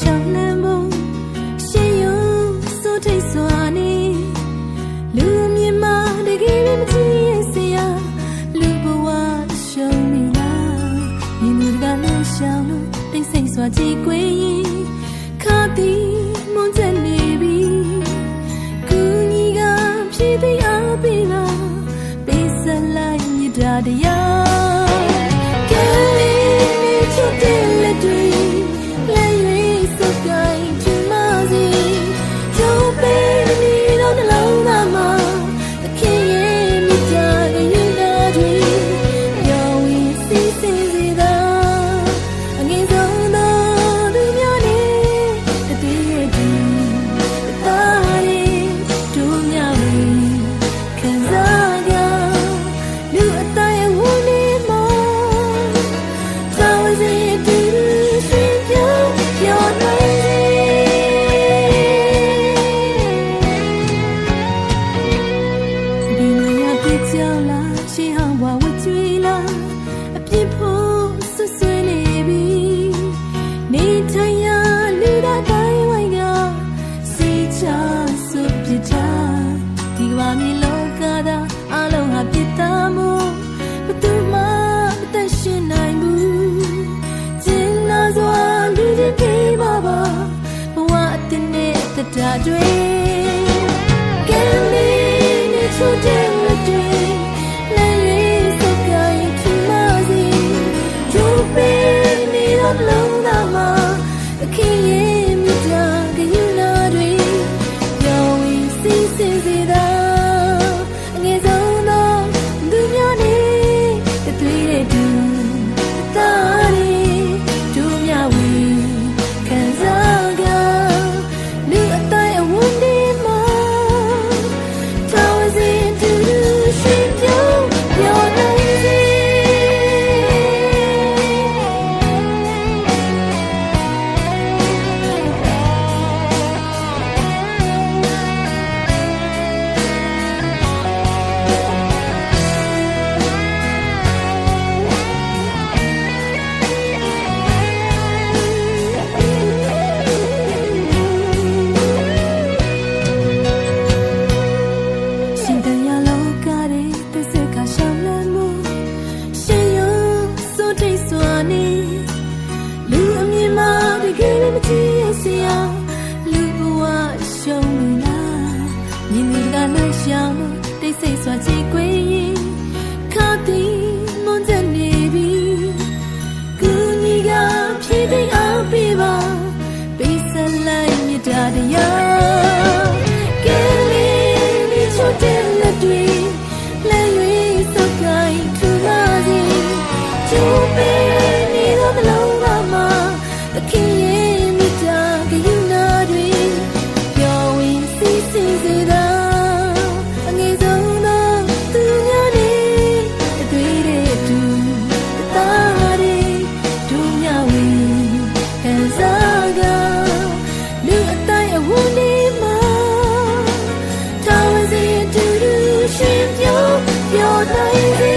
ရှောင်းလန်းဖို့ရှင်ယုံစိုးထိတ်စွာနေလူမြင်မာတကယ်မကြည့်ရစရာလူဘဝရှုံးနေလားမြင်သူကလည်းရှောင်းလို့တိတ်ဆိတ်စွာကြည်ကွယ်ရင်ခါတီမွန်ချက်နေ က်လာရှင်းဟောင်းဘဝဝကြွေလာအပြစ်ဖို့ဆွဆွဲနေပြီနေထိုင်ရလူသားတိုင်းဝိုင်းကစိတ်ချစွပြထားဒီကဘာမြေလောကသာအလုံးဟာပြစ်သားမှုဘသူမှမတတ်ရှင်နိုင်ဘူးကျင်နာစွာလူချင်းပြေးပါပါဘဝအတင်းနဲ့တရားတွေ လည်းရှောင်းလို့တိတ်ဆိတ်စွာကြည်ကွယ်ရင်ခါတီမွန်တဲ့နေပြီကူညီကဖြည့်သိမ်းအားပေးပါပေးစလိုက်မြတ်တရား 有的一。